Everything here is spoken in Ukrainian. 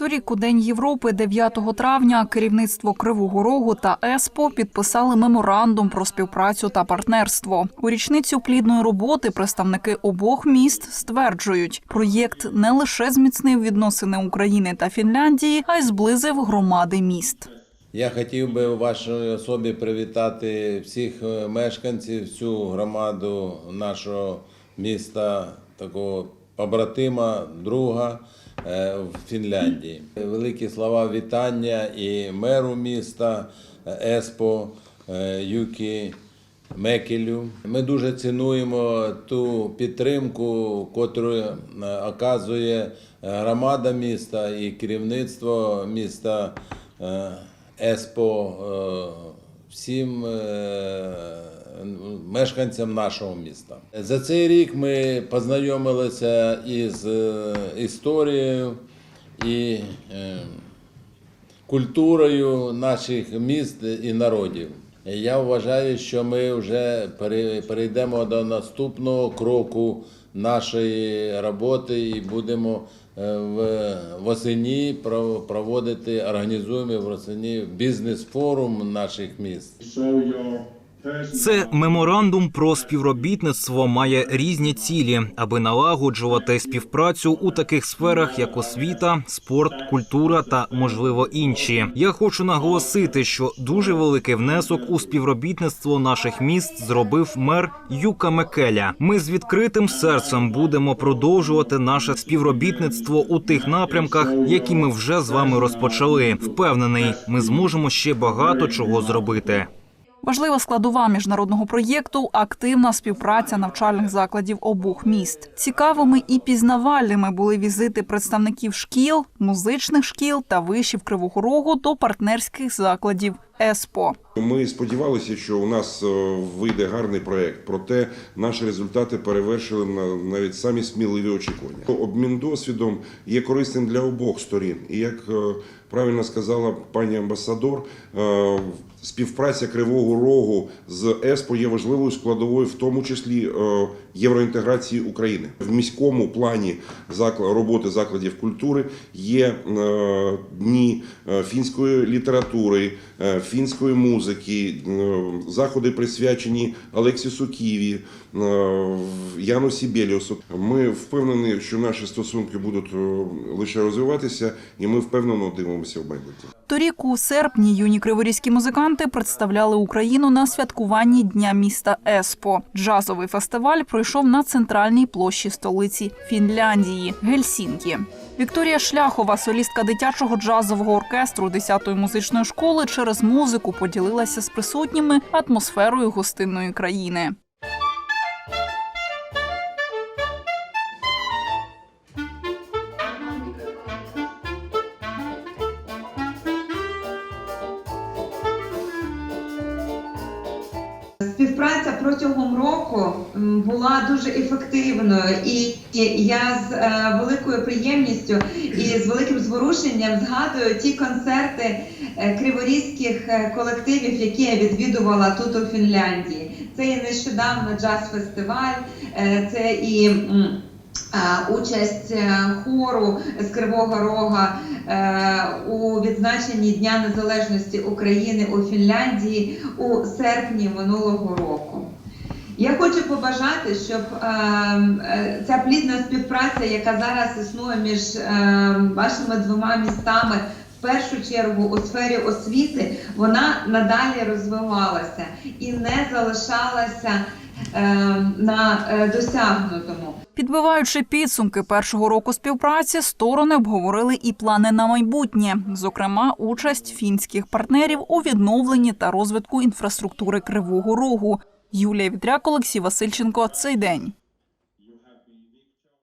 Торік у День Європи, 9 травня, керівництво Кривого Рогу та ЕСПО підписали меморандум про співпрацю та партнерство. У річницю плідної роботи представники обох міст стверджують, проєкт не лише зміцнив відносини України та Фінляндії, а й зблизив громади міст. Я хотів би у вашій особі привітати всіх е, мешканців, всю громаду нашого міста, такого побратима, друга в Фінляндії. Великі слова вітання і меру міста е, Еспо е, Юкі Мекелю. Ми дуже цінуємо ту підтримку, е, оказує е, громада міста і керівництво міста е, Еспо е, всім е, мешканцям нашого міста. За цей рік ми познайомилися із е, історією і е, культурою наших міст і народів. Я вважаю, що ми вже пере- перейдемо до наступного кроку нашої роботи і будемо е, в восені пров- проводити, організуємо в восені бізнес-форум наших міст. Це меморандум про співробітництво має різні цілі, аби налагоджувати співпрацю у таких сферах, як освіта, спорт, культура та можливо інші. Я хочу наголосити, що дуже великий внесок у співробітництво наших міст зробив мер Юка Мекеля. Ми з відкритим серцем будемо продовжувати наше співробітництво у тих напрямках, які ми вже з вами розпочали. Впевнений, ми зможемо ще багато чого зробити. Важлива складова міжнародного проєкту активна співпраця навчальних закладів обох міст. Цікавими і пізнавальними були візити представників шкіл, музичних шкіл та вишів Кривого Рогу до партнерських закладів ЕСПО. Ми сподівалися, що у нас е, вийде гарний проект, проте наші результати перевершили на навіть самі сміливі очікування. Обмін досвідом є корисним для обох сторін. І як е, правильно сказала пані амбасадор, е, співпраця Кривого Рогу з ЕСПО є важливою складовою, в тому числі євроінтеграції України. В міському плані роботи закладів культури є дні фінської літератури, фінської музики, заходи присвячені Алексісу Ківі, Яну Сібеліусу. Ми впевнені, що наші стосунки будуть е, лише розвиватися, і ми впевнено дивимося в майбутнє. Торік у серпні юні криворізькі музиканти представляли Україну на святкуванні Дня міста Еспо. Джазовий фестиваль пройшов на центральній площі столиці Фінляндії Гельсінкі. Вікторія Шляхова, солістка дитячого джазового оркестру 10-ї музичної школи, через музику поділилася з присутніми атмосферою гостинної країни. Співпраця протягом року була дуже ефективною, і я з е, великою приємністю і з великим зворушенням згадую ті концерти е, криворізьких е, колективів, які я відвідувала тут у Фінляндії. Це і нещодавно джаз-фестиваль, це і участь хору з Кривого Рога у відзначенні Дня Незалежності України у Фінляндії у серпні минулого року. Я хочу побажати, щоб е, е, ця плідна співпраця, яка зараз існує між е, вашими двома містами, в першу чергу у сфері освіти, вона надалі розвивалася і не залишалася е, на е, досягнутому. Підбиваючи підсумки першого року співпраці, сторони обговорили і плани на майбутнє, зокрема, участь фінських партнерів у відновленні та розвитку інфраструктури Кривого Рогу. Юлія Вітряк, Олексій Васильченко. Цей день.